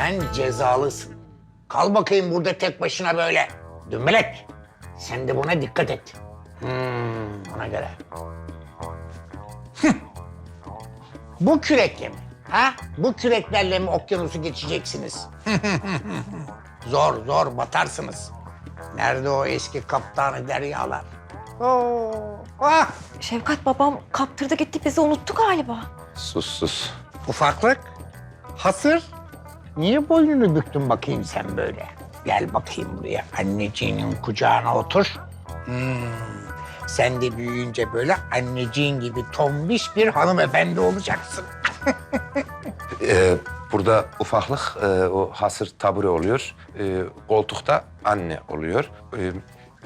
Sen cezalısın. Kal bakayım burada tek başına böyle. Dümbelek. Sen de buna dikkat et. Hmm, ona göre. Bu kürekle mi? Ha? Bu küreklerle mi okyanusu geçeceksiniz? zor zor batarsınız. Nerede o eski kaptanı deryalar? Oo, ah! Şevkat babam kaptırdı gitti bizi unuttu galiba. Sus sus. Ufaklık, hasır. Niye boynunu büktün bakayım sen böyle? Gel bakayım buraya, anneciğinin kucağına otur. Hmm. Sen de büyüyünce böyle anneciğin gibi tombiş bir hanımefendi olacaksın. Ee, burada ufaklık e, o hasır tabure oluyor. Ee, koltukta anne oluyor. Ee,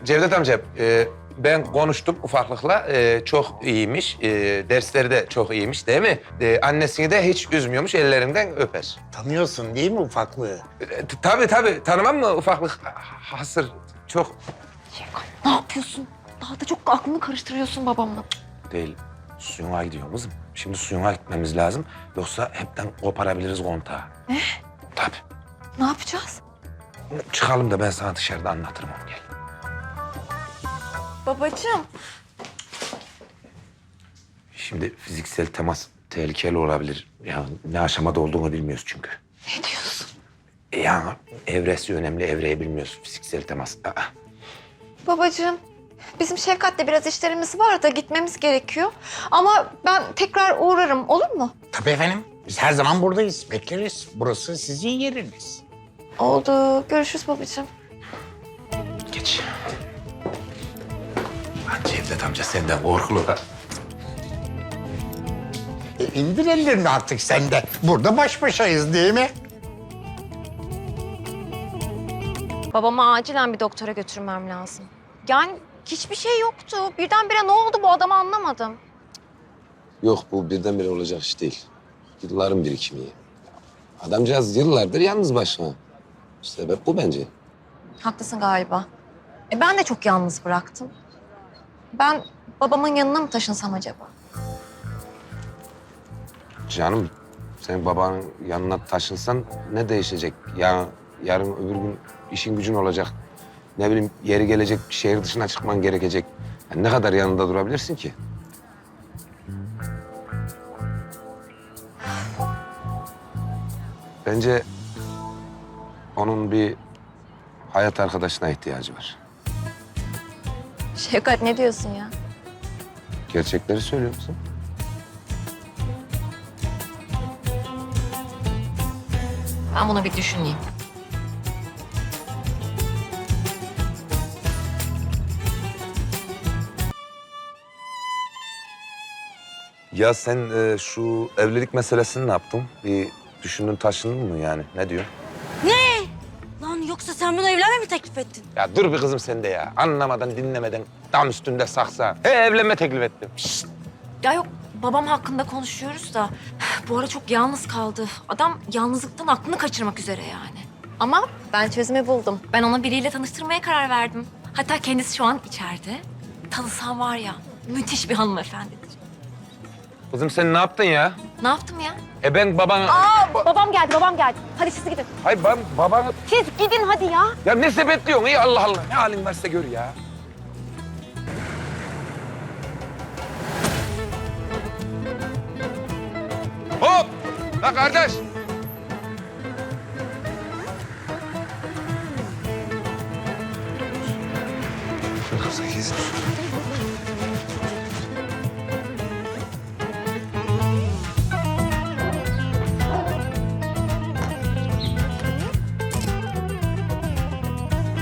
Cevdet amca e, ben konuştum ufaklıkla. Ee, çok iyiymiş. Ee, dersleri de çok iyiymiş değil mi? Ee, annesini de hiç üzmüyormuş ellerinden öper. Tanıyorsun değil mi ufaklığı? Ee, t- tabii tabii tanımam mı ufaklık? Hasır çok Şevkat ne yapıyorsun? Daha da çok aklını karıştırıyorsun babamla. değil. Suyuna gidiyor kızım. Şimdi suyuna gitmemiz lazım. Yoksa hepten koparabiliriz kontağı. Ne? Tabii. Ne yapacağız? Çıkalım da ben sana dışarıda anlatırım onu gel. Babacığım. Şimdi fiziksel temas tehlikeli olabilir. Yani ne aşamada olduğunu bilmiyoruz çünkü. Ne diyorsun? E Yani evresi önemli, evreyi bilmiyoruz fiziksel temas. Aa, Babacığım. Bizim Şevkat'le biraz işlerimiz var da gitmemiz gerekiyor. Ama ben tekrar uğrarım olur mu? Tabii efendim. Biz her zaman buradayız, bekleriz. Burası sizin yeriniz. Oldu. Görüşürüz babacığım. geç. Cevdet amca senden korkulu da. E indir ellerini artık sen de. Burada baş başayız değil mi? Babamı acilen bir doktora götürmem lazım. Yani hiçbir şey yoktu. Birdenbire ne oldu bu adamı anlamadım. Yok bu birdenbire olacak iş değil. Yılların birikimi. Adamcağız yıllardır yalnız başına. Sebep bu bence. Haklısın galiba. E ben de çok yalnız bıraktım. Ben babamın yanına mı taşınsam acaba? Canım sen babanın yanına taşınsan ne değişecek? Ya yarın öbür gün işin gücün olacak. Ne bileyim yeri gelecek şehir dışına çıkman gerekecek. Yani ne kadar yanında durabilirsin ki? Bence onun bir hayat arkadaşına ihtiyacı var. Şevkat ne diyorsun ya? Gerçekleri söylüyor musun? Ben bunu bir düşüneyim. Ya sen e, şu evlilik meselesini ne yaptın? Bir düşündün taşındın mı yani? Ne diyor? Lan yoksa sen bana evlenme mi teklif ettin? Ya dur bir kızım sen de ya. Anlamadan dinlemeden tam üstünde saksa. He evlenme teklif ettim. Ya yok babam hakkında konuşuyoruz da bu ara çok yalnız kaldı. Adam yalnızlıktan aklını kaçırmak üzere yani. Ama ben çözümü buldum. Ben ona biriyle tanıştırmaya karar verdim. Hatta kendisi şu an içeride. Tanısan var ya müthiş bir hanımefendidir. Kızım sen ne yaptın ya? Ne yaptım ya? E ben babana... Aa, babam geldi, babam geldi. Hadi siz gidin. Hayır ben babanı... Siz gidin hadi ya. Ya ne sepetliyorsun? İyi Allah Allah. Ne halin varsa gör ya. Hop! La kardeş!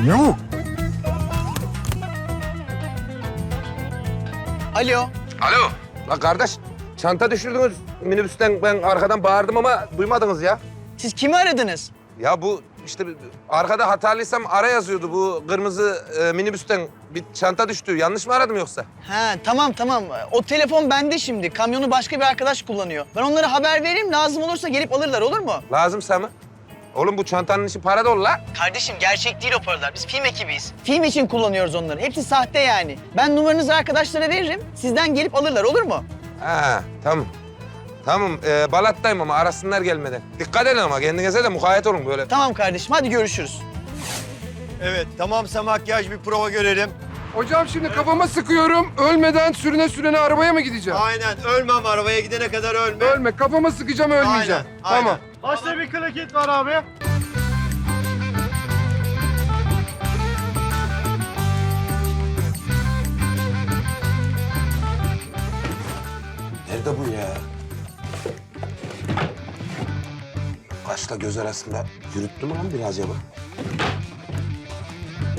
Yuh! Alo. Alo. La kardeş, çanta düşürdünüz minibüsten. Ben arkadan bağırdım ama duymadınız ya. Siz kimi aradınız? Ya bu işte arkada hatalıysam ara yazıyordu bu kırmızı e, minibüsten. Bir çanta düştü. Yanlış mı aradım yoksa? Ha tamam tamam. O telefon bende şimdi. Kamyonu başka bir arkadaş kullanıyor. Ben onlara haber vereyim. Lazım olursa gelip alırlar olur mu? Lazımsa mı? Oğlum bu çantanın içi para dolu la. Kardeşim gerçek değil o paralar. Biz film ekibiyiz. Film için kullanıyoruz onları. Hepsi sahte yani. Ben numaranızı arkadaşlara veririm. Sizden gelip alırlar olur mu? Ha tamam. Tamam, e, Balat'tayım ama arasınlar gelmeden. Dikkat edin ama kendinize de mukayyet olun böyle. Tamam kardeşim hadi görüşürüz. Evet tamamsa makyaj bir prova görelim. Hocam şimdi kafama sıkıyorum. Ölmeden sürüne sürüne arabaya mı gideceğim? Aynen ölmem arabaya gidene kadar ölme. Ölme. Kafama sıkacağım ölmeyeceğim. Aynen, aynen. Tamam. Başta bir klaket var abi. Nerede bu ya? Kaşla göz arasında yürüttü mü lan biri acaba?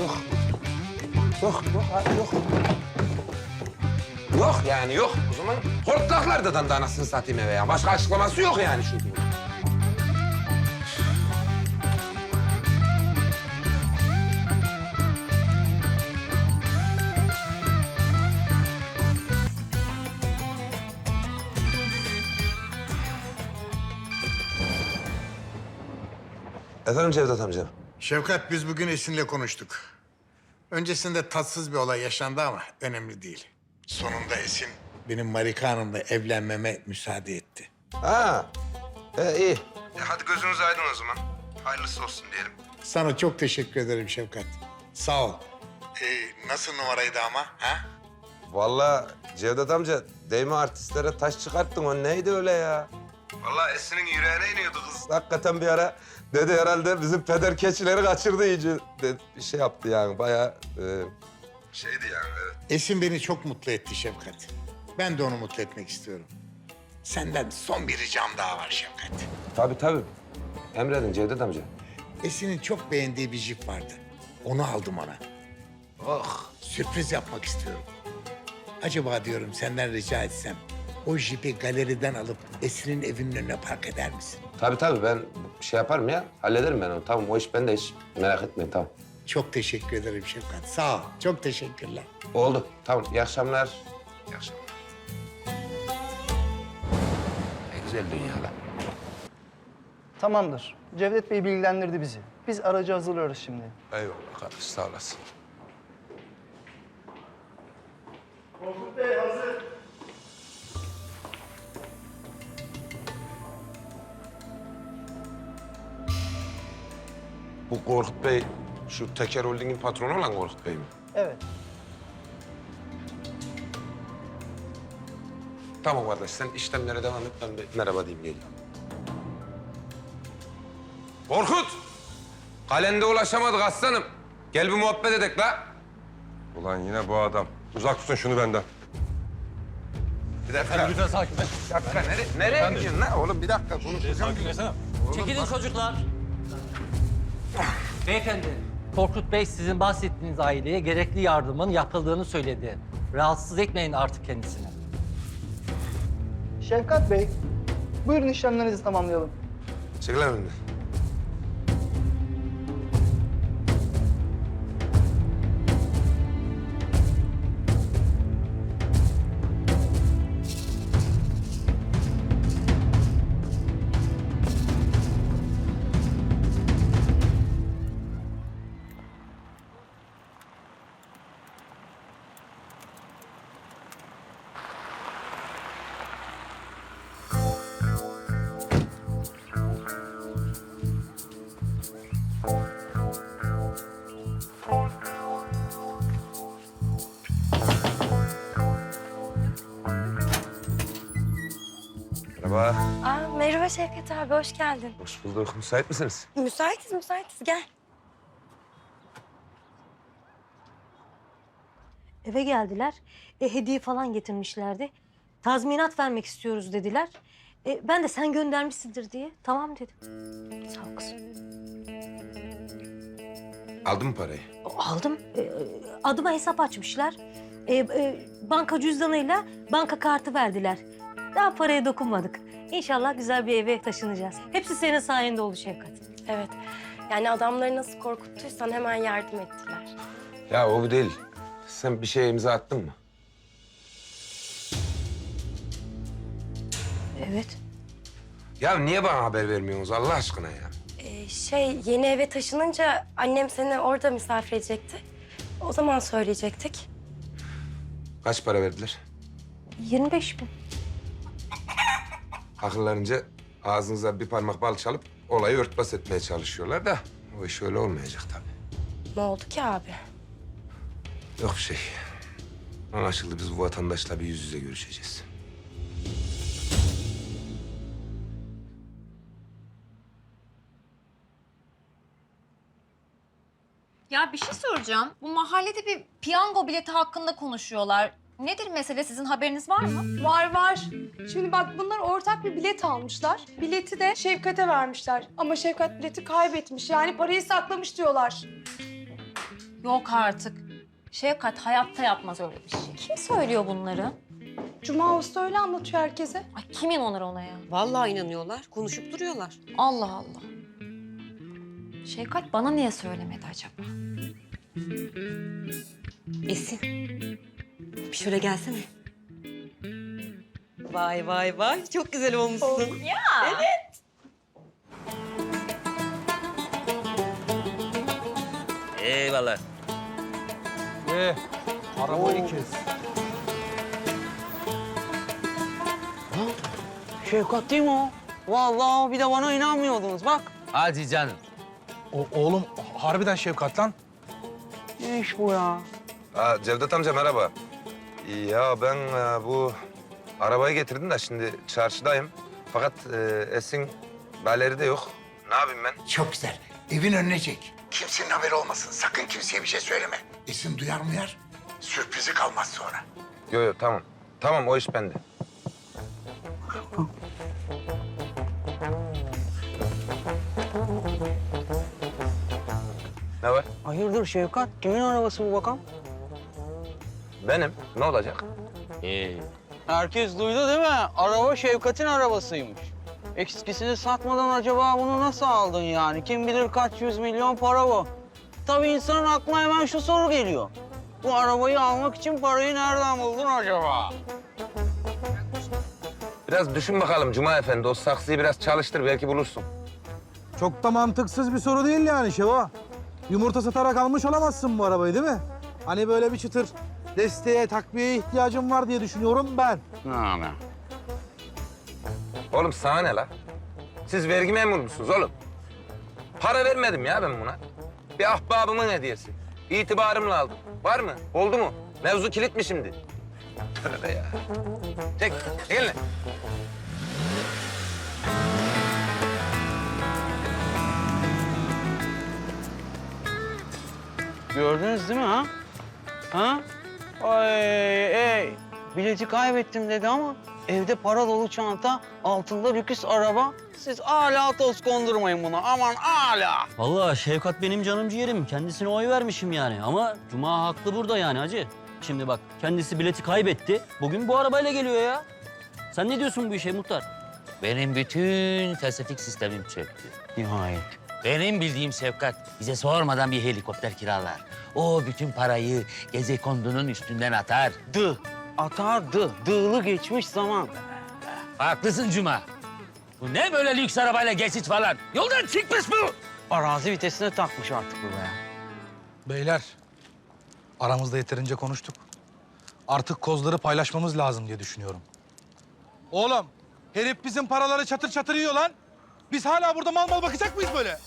Yok. Yok, yok, abi yok. Yok yani yok. O zaman hortlaklardan da anasını satayım eve ya. Başka açıklaması yok yani çünkü. Efendim Cevdet amca. Şevkat biz bugün Esin'le konuştuk. Öncesinde tatsız bir olay yaşandı ama önemli değil. Sonunda Esin benim Marika Hanım'la evlenmeme müsaade etti. Ha, e, iyi. E, hadi gözünüz aydın o zaman. Hayırlısı olsun diyelim. Sana çok teşekkür ederim Şevkat. Sağ ol. Ee, nasıl numaraydı ama? Ha? Vallahi Cevdet amca değme artistlere taş çıkarttın o neydi öyle ya? Vallahi Esin'in yüreğine iniyordu kız. Hakikaten bir ara dedi herhalde bizim peder keçileri kaçırdı iyice. De, bir şey yaptı yani bayağı e, şeydi yani evet. Esin beni çok mutlu etti Şevkat. Ben de onu mutlu etmek istiyorum. Senden son bir ricam daha var Şevkat. Tabii tabii. Emredin Cevdet amca. Esin'in çok beğendiği bir jip vardı. Onu aldım ona. Oh, sürpriz yapmak istiyorum. Acaba diyorum senden rica etsem o jipi galeriden alıp Esin'in evinin önüne park eder misin? Tabii tabii ben şey yaparım ya hallederim ben onu. Tamam o iş bende hiç merak etmeyin tamam. Çok teşekkür ederim Şevkat. Sağ ol. Çok teşekkürler. Oldu tamam iyi akşamlar. İyi akşamlar. Ne güzel dünya lan. Tamamdır. Cevdet Bey bilgilendirdi bizi. Biz aracı hazırlıyoruz şimdi. Eyvallah kardeş sağ olasın. Bu Korkut Bey, şu Teker Holding'in patronu olan Korkut Bey mi? Evet. Tamam kardeş, sen işlemlere devam et, ben bir merhaba diyeyim geleyim. Korkut! Kalende ulaşamadık aslanım. Gel bir muhabbet edek la. Ulan yine bu adam. Uzak tutun şunu benden. Bir dakika. Lütfen sakin Bir dakika, nereye, nereye gidiyorsun lan? Oğlum bir dakika, konuşacağım. Çekilin çocuklar. Beyefendi, Korkut Bey sizin bahsettiğiniz aileye gerekli yardımın yapıldığını söyledi. Rahatsız etmeyin artık kendisini. Şevkat Bey, buyurun işlemlerinizi tamamlayalım. Çekil önünden. Abi, hoş geldin. Hoş bulduk. Müsait misiniz? Müsaitiz, müsaitiz. Gel. Eve geldiler. E, hediye falan getirmişlerdi. Tazminat vermek istiyoruz dediler. E, ben de sen göndermişsindir diye tamam dedim. Sağ ol kızım. Aldın mı parayı? Aldım. E, adıma hesap açmışlar. E, e, banka cüzdanıyla banka kartı verdiler. Daha paraya dokunmadık. İnşallah güzel bir eve taşınacağız. Hepsi senin sayende oldu Şevkat. Evet. Yani adamları nasıl korkuttuysan hemen yardım ettiler. Ya o bu değil. Sen bir şeye imza attın mı? Evet. Ya niye bana haber vermiyorsunuz Allah aşkına ya? Ee, şey, yeni eve taşınınca annem seni orada misafir edecekti. O zaman söyleyecektik. Kaç para verdiler? 25 bin. Akıllarınca ağzınıza bir parmak bal çalıp olayı örtbas etmeye çalışıyorlar da o iş öyle olmayacak tabii. Ne oldu ki abi? Yok bir şey. Anlaşıldı biz bu vatandaşla bir yüz yüze görüşeceğiz. Ya bir şey soracağım. Bu mahallede bir piyango bileti hakkında konuşuyorlar. Nedir mesele? Sizin haberiniz var mı? Var var. Şimdi bak bunlar ortak bir bilet almışlar. Bileti de Şevkat'e vermişler. Ama Şevkat bileti kaybetmiş. Yani parayı saklamış diyorlar. Yok artık. Şevkat hayatta yapmaz öyle bir şey. Kim söylüyor bunları? Cuma Usta öyle anlatıyor herkese. Ay kim inanır ona ya? Vallahi inanıyorlar. Konuşup duruyorlar. Allah Allah. Şevkat bana niye söylemedi acaba? Esin. Bir şöyle gelsene. Vay vay vay. Çok güzel olmuşsun. Eyvallah. Ee, arabayı kes. Şevkat değil mi o? Vallahi bir de bana inanmıyordunuz bak. Hadi canım. O, oğlum harbiden Şevkat lan. Ne iş bu ya? Aa, Cevdet amca merhaba. Ya ben e, bu arabayı getirdim de şimdi çarşıdayım. Fakat e, Esin galeride yok. Ne yapayım ben? Çok güzel. Evin önüne çek. Kimsenin haberi olmasın. Sakın kimseye bir şey söyleme. Esin duyar muyar? Sürprizi kalmaz sonra. Yok yok tamam. Tamam o iş bende. Ne var? Hayırdır Şevkat? Kimin arabası bu bakalım? Benim. Ne olacak? Herkes duydu değil mi? Araba Şevkat'in arabasıymış. Eskisini satmadan acaba bunu nasıl aldın yani? Kim bilir kaç yüz milyon para bu. Tabii insanın aklına hemen şu soru geliyor. Bu arabayı almak için parayı nereden buldun acaba? Biraz düşün bakalım Cuma Efendi. O saksıyı biraz çalıştır belki bulursun. Çok da mantıksız bir soru değil yani Şeva. Yumurta satarak almış olamazsın bu arabayı değil mi? Hani böyle bir çıtır desteğe, takviyeye ihtiyacım var diye düşünüyorum ben. Ne Oğlum sana ne la? Siz vergi memuru musunuz oğlum? Para vermedim ya ben buna. Bir ahbabımın hediyesi. İtibarımla aldım. Var mı? Oldu mu? Mevzu kilit mi şimdi? Tövbe ya. Çek, lan. Gördünüz değil mi ha? Ha? Ay ey. Bileti kaybettim dedi ama evde para dolu çanta, altında lüks araba. Siz hala toz kondurmayın buna. Aman hala. Vallahi Şevkat benim canım ciğerim. Kendisine oy vermişim yani. Ama Cuma haklı burada yani hacı. Şimdi bak kendisi bileti kaybetti. Bugün bu arabayla geliyor ya. Sen ne diyorsun bu işe muhtar? Benim bütün felsefik sistemim çöktü. Nihayet. Benim bildiğim Şefkat bize sormadan bir helikopter kiralar. O bütün parayı geze kondunun üstünden atar. Dı. Atardı. Dığlı geçmiş zaman. Haklısın Cuma. Bu ne böyle lüks arabayla geçit falan? Yoldan çıkmış bu. Arazi vitesine takmış artık bu be. Beyler, aramızda yeterince konuştuk. Artık kozları paylaşmamız lazım diye düşünüyorum. Oğlum, herif bizim paraları çatır çatır yiyor lan. Biz hala burada mal mal bakacak mıyız böyle?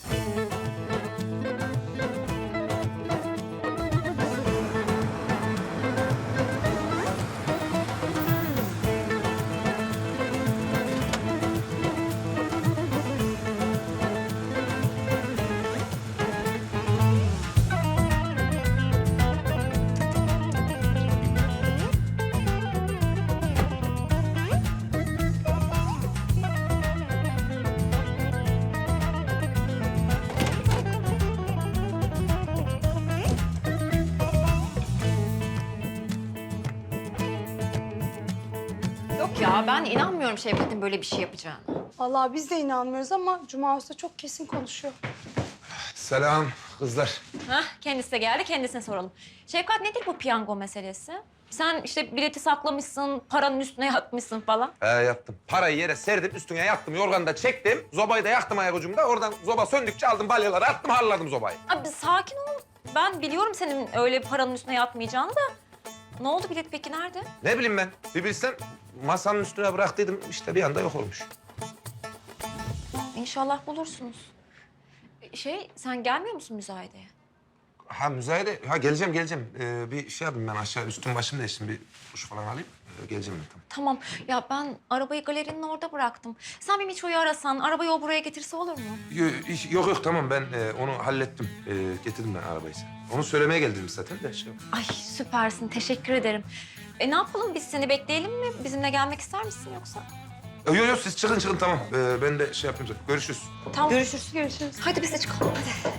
Ya ben inanmıyorum Şevkat'in böyle bir şey yapacağını. Vallahi biz de inanmıyoruz ama Cuma Usta çok kesin konuşuyor. Selam kızlar. Hah kendisi de geldi kendisine soralım. Şevkat nedir bu piyango meselesi? Sen işte bileti saklamışsın, paranın üstüne yatmışsın falan. He yattım. Parayı yere serdim, üstüne yattım, yorganı da çektim. Zobayı da yaktım ayak ucumda. Oradan zoba söndükçe aldım balyaları attım, harladım zobayı. Abi sakin ol. Ben biliyorum senin öyle paranın üstüne yatmayacağını da. Ne oldu bilet peki nerede? Ne bileyim ben, bir bilsem masanın üstüne bıraktıydım. işte bir anda yok olmuş. İnşallah bulursunuz. Şey, sen gelmiyor musun müzayedeye? Ha müzayede, ha geleceğim geleceğim. Ee, bir şey yapayım ben aşağı üstüm başım değiştim. Bir duş falan alayım. Ee, geleceğim ben tamam. Tamam. Ya ben arabayı galerinin orada bıraktım. Sen bir Miço'yu arasan, arabayı o buraya getirse olur mu? Yok yok, yok tamam ben e, onu hallettim. E, getirdim ben arabayı. Onu söylemeye geldim zaten de şey. Ay süpersin. Teşekkür ederim. E ne yapalım biz seni bekleyelim mi? Bizimle gelmek ister misin yoksa? Yok yok yo, siz çıkın çıkın tamam. Ee, ben de şey yapayım zaten. Görüşürüz. Tamam. Görüşürüz. Görüşürüz. Hadi biz de çıkalım hadi.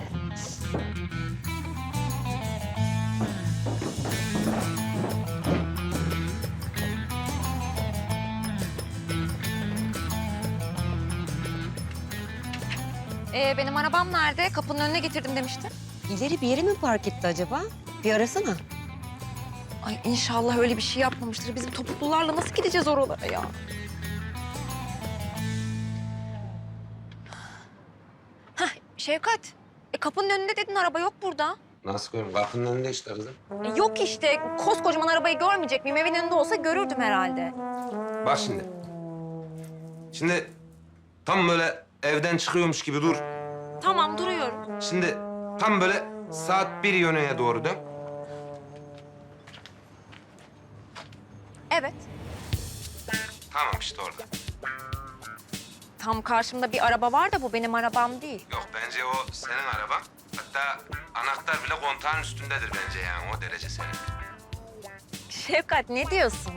Ee, benim arabam nerede? Kapının önüne getirdim demiştin. İleri bir yere mi park etti acaba? Bir arasana. Ay inşallah öyle bir şey yapmamıştır. Bizim topuklularla nasıl gideceğiz oralara ya? Hah Şevkat. E, kapının önünde dedin araba yok burada. Nasıl görüyorum? Kapının önünde işte kızım. E, yok işte. Koskocaman arabayı görmeyecek miyim? Evin önünde olsa görürdüm herhalde. Bak şimdi. Şimdi tam böyle evden çıkıyormuş gibi dur. Tamam duruyorum. Şimdi tam böyle saat bir yöneye doğru dön. Evet. Tamam işte orada. Tam karşımda bir araba var da bu benim arabam değil. Yok bence o senin araban. Hatta anahtar bile kontağın üstündedir bence yani. O derece senin. Şevkat ne diyorsun?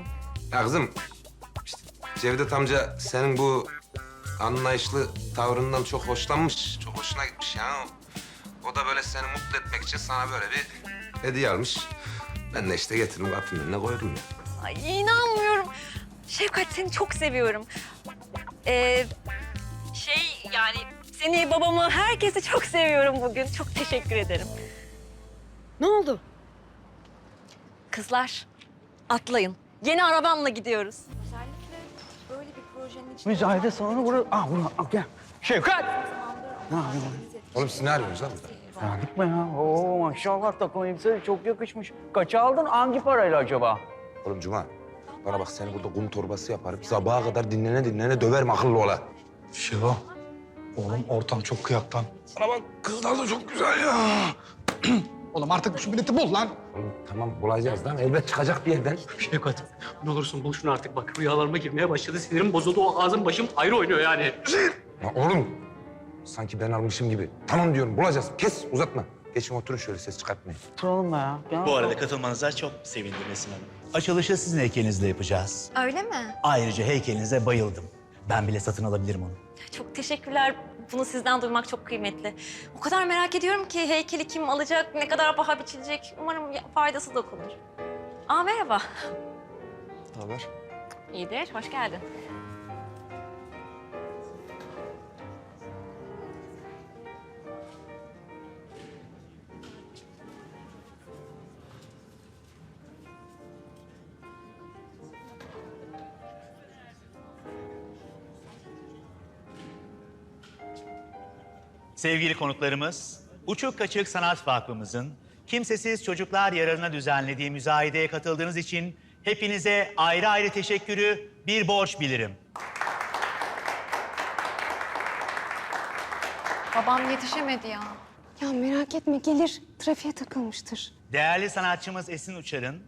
Ya kızım, işte Cevdet amca senin bu anlayışlı tavrından çok hoşlanmış. Çok hoşuna gitmiş yani. O, da böyle seni mutlu etmek için sana böyle bir hediye almış. Ben de işte getirdim kapının önüne koydum ya. Ay inanmıyorum. Şevkat seni çok seviyorum. Ee, şey yani seni, babamı, herkesi çok seviyorum bugün. Çok teşekkür ederim. Ne oldu? Kızlar atlayın. Yeni arabamla gidiyoruz. Özellikle böyle bir projenin içinde... Müzayede salonu burası. Ah bunu al gel. Şevkat! Ne yapıyorsun? Oğlum siz ne arıyorsunuz lan burada? Ya gitme ya. Oo maşallah takım elbise çok yakışmış. Kaça aldın? Hangi parayla acaba? Oğlum Cuma, bana bak seni burada kum torbası yaparım. Sabaha kadar dinlene dinlene döverim akıllı ola. Şivo. Oğlum ortam çok kıyaktan. Bana bak kızlar da çok güzel ya. Oğlum artık şu bileti bul lan. Oğlum tamam bulacağız lan. Elbet çıkacak bir yerden. Şevkat ne olursun bul şunu artık bak rüyalarıma girmeye başladı. Sinirim bozuldu o ağzım başım ayrı oynuyor yani. Ya oğlum, sanki ben almışım gibi. Tamam diyorum, bulacağız. Kes, uzatma. Geçin oturun şöyle, ses çıkartmayın. Oturalım be ya. Gel. Bu arada katılmanıza çok sevindim Esin Hanım. Açılışı sizin heykelinizle yapacağız. Öyle mi? Ayrıca heykelinize bayıldım. Ben bile satın alabilirim onu. Çok teşekkürler. Bunu sizden duymak çok kıymetli. O kadar merak ediyorum ki heykeli kim alacak, ne kadar paha biçilecek. Umarım ya- faydası dokunur. Aa merhaba. Ne haber? İyidir, hoş geldin. Sevgili konuklarımız, Uçuk Kaçık Sanat Vakfımızın kimsesiz çocuklar yararına düzenlediği müzayedeye katıldığınız için hepinize ayrı ayrı teşekkürü bir borç bilirim. Babam yetişemedi ya. Ya merak etme gelir. Trafiğe takılmıştır. Değerli sanatçımız Esin Uçar'ın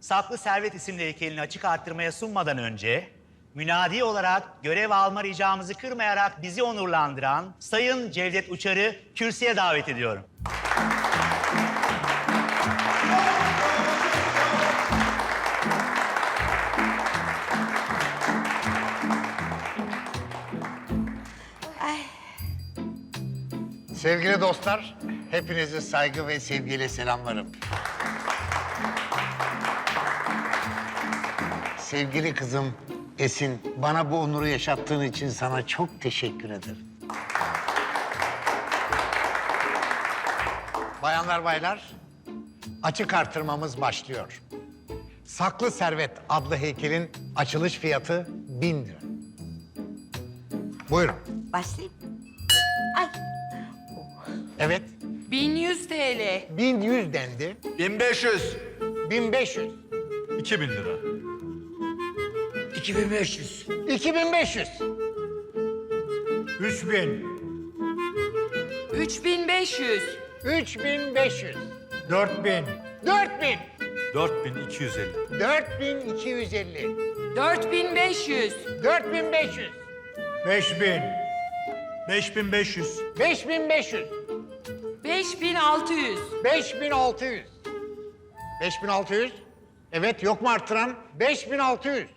Saklı Servet isimli heykelini açık arttırmaya sunmadan önce münadi olarak görev alma ricamızı kırmayarak bizi onurlandıran Sayın Cevdet Uçar'ı kürsüye davet ediyorum. Sevgili dostlar, hepinizi saygı ve sevgiyle selamlarım. Sevgili kızım Esin, bana bu onuru yaşattığın için sana çok teşekkür ederim. Bayanlar baylar, açık artırmamız başlıyor. Saklı Servet adlı heykelin açılış fiyatı bin lira. Buyurun. Başlayayım. Evet. 1100 TL. 1100 dendi. 1500. 1500. 2000 lira. 2500. 2500. 3000, 3500. 3500, 4000, 4000, 4250, 4250, 4500. 4500, 5000, 5500, 5500, 5600. 5600. 5600. Evet yok mu arttıran? 5600.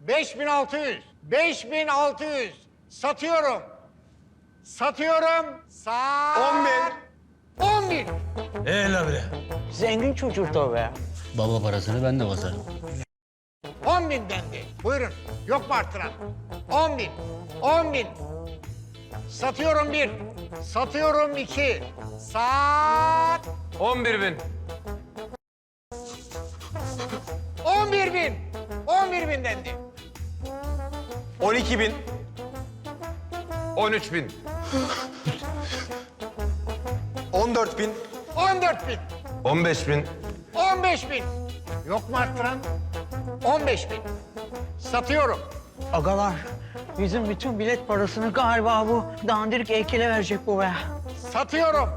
5600. 5600. Satıyorum. Satıyorum. Sat. 10 bin. 10 bin. Eyle bile. Zengin çocuk tabii. Baba parasını ben de basarım. 10 bin dendi. Buyurun. Yok mu arttıran? 10 bin. 10 bin. Satıyorum bir. Satıyorum iki. Sat. 11 bin. 11 bin. 11 bin dendi. 12 bin, 13 bin. 14 bin, 14 bin. 15 bin. 15 bin. Yok mu arttıran? 15 bin. Satıyorum. Agalar bizim bütün bilet parasını galiba bu dandirik heykele verecek bu be. Satıyorum.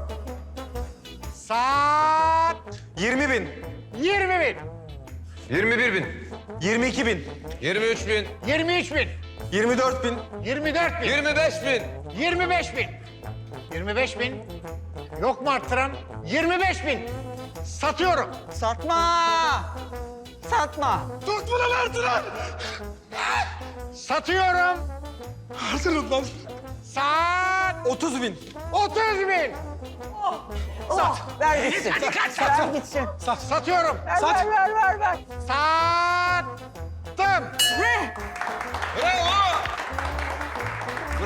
Sat. 20 bin, 20 bin. 21 bin. 22 bin, 23 bin. 23 bin. 24 bin, 24 bin. 25 bin. 25 bin. 25 bin. Yok mu arttıran? 25 bin. Satıyorum. Satma! Satma! Tut bunu artıran. Satıyorum. Artırın lan. Sat. 30 bin, 30 bin. Sat! Ver gitsin. Hadi kaç Ver sat. gitsin. Satıyorum. Ver, ver, ver, ver, ver. Sattım. Ne? Bravo.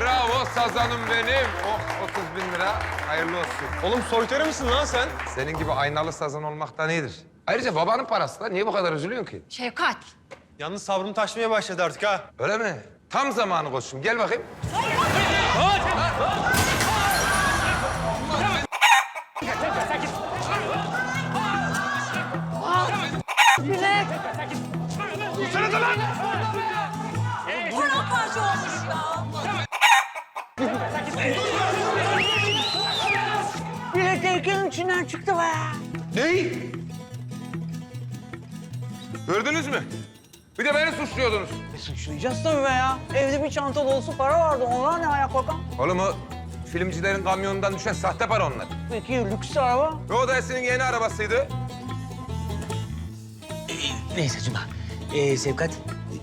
Bravo sazanım benim. Oh 30 bin lira. Hayırlı olsun. Oğlum soytarı mısın lan sen? Senin gibi aynalı sazan olmaktan iyidir. Ayrıca babanın parası da niye bu kadar üzülüyorsun ki? Şevkat. Yalnız sabrım taşmaya başladı artık ha. Öyle mi? Tam zamanı koşum. Gel bakayım. Bilet heykelin içinden çıktı be. Ney? Gördünüz mü? Bir de beni suçluyordunuz. E, suçlayacağız tabii be ya. Evde bir çanta dolusu para vardı. Onlar ne ayak bakan? Oğlum o filmcilerin kamyonundan düşen sahte para onlar. Peki lüks araba? Ve o da Esin'in yeni arabasıydı. Neyse Cuma. Ee, Sevkat,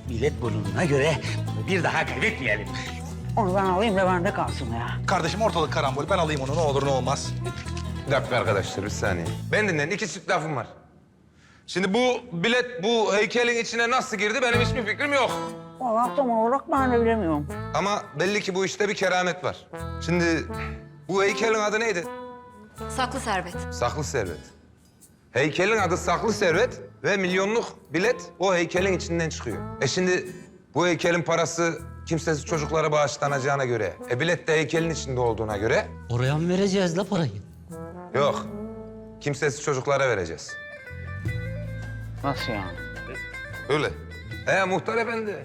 bilet bulunduğuna göre bir daha kaybetmeyelim. Onu ben alayım da bende kalsın ya. Kardeşim ortalık karambol. Ben alayım onu ne olur ne olmaz. Bir dakika arkadaşlar bir saniye. Ben dinleyin iki çift lafım var. Şimdi bu bilet bu heykelin içine nasıl girdi benim hiçbir fikrim yok. Vallahi tam olarak ben de bilemiyorum. Ama belli ki bu işte bir keramet var. Şimdi bu heykelin adı neydi? Saklı servet. Saklı Servet. Heykelin adı Saklı Servet ve milyonluk bilet o heykelin içinden çıkıyor. E şimdi bu heykelin parası kimsesiz çocuklara bağışlanacağına göre, e bilet de heykelin içinde olduğuna göre Oraya mı vereceğiz la parayı? yok. Kimsesiz çocuklara vereceğiz. Nasıl yani? Öyle. He muhtar efendi.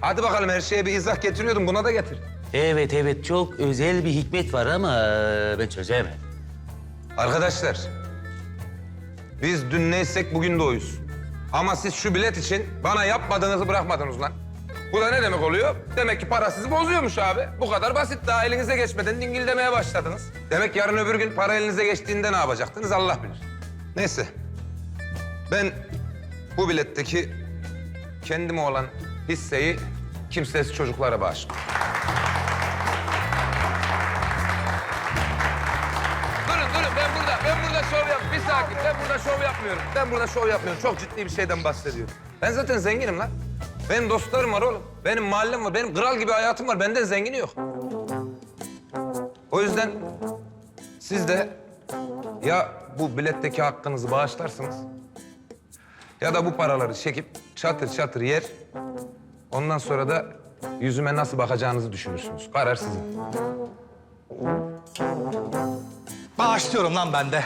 Hadi bakalım her şeye bir izah getiriyordum buna da getir. Evet evet çok özel bir hikmet var ama ben çözemem. Arkadaşlar, biz dün neysek bugün de oyuz. Ama siz şu bilet için bana yapmadığınızı bırakmadınız lan. Bu da ne demek oluyor? Demek ki para sizi bozuyormuş abi. Bu kadar basit. Daha elinize geçmeden dingil demeye başladınız. Demek yarın öbür gün para elinize geçtiğinde ne yapacaktınız Allah bilir. Neyse. Ben bu biletteki kendime olan hisseyi kimsesiz çocuklara bağışlıyorum. Sakin ben burada şov yapmıyorum. Ben burada şov yapmıyorum. Çok ciddi bir şeyden bahsediyorum. Ben zaten zenginim lan. Benim dostlarım var oğlum. Benim mahallem var. Benim kral gibi hayatım var. Benden zengini yok. O yüzden siz de ya bu biletteki hakkınızı bağışlarsınız ya da bu paraları çekip çatır çatır yer. Ondan sonra da yüzüme nasıl bakacağınızı düşünürsünüz. Karar sizin. Bağışlıyorum lan ben de.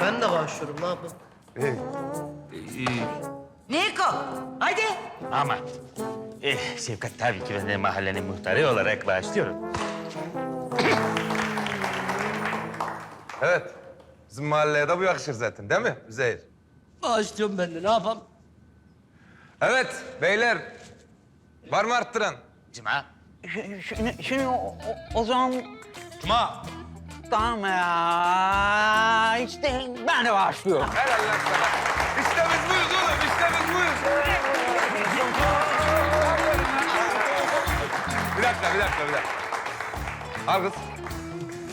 Ben de başlıyorum ne yapayım? Ee, Niko, haydi. Ama eh, Şefkat tabii ki ben de mahallenin muhtarı olarak başlıyorum. Evet. Bizim mahalleye de bu yakışır zaten değil mi Üzeyir? Başlıyorum ben de ne yapayım? Evet beyler. Var mı arttıran? Cuma. Şimdi, şimdi o, o, o zaman Cuma. tamam ya. İşte ben de başlıyorum. Helal lan sana. İşte biz buyuz oğlum, işte biz buyuz. bir dakika, bir dakika, bir dakika. Al kız.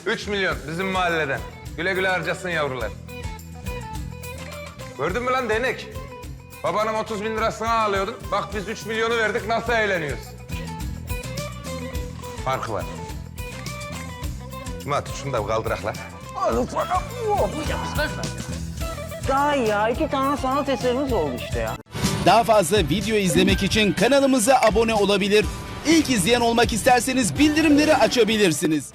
Üç milyon bizim mahalleden. Güle güle harcasın yavrular. Gördün mü lan değnek? Babanın 30 bin lirasını alıyordun. Bak biz üç milyonu verdik, nasıl eğleniyoruz? Farkı var. Cuma tut şunu da kaldırak lan. Daha iyi ya. iki tane sanat eserimiz oldu işte ya. Daha fazla video izlemek için kanalımıza abone olabilir. İlk izleyen olmak isterseniz bildirimleri açabilirsiniz.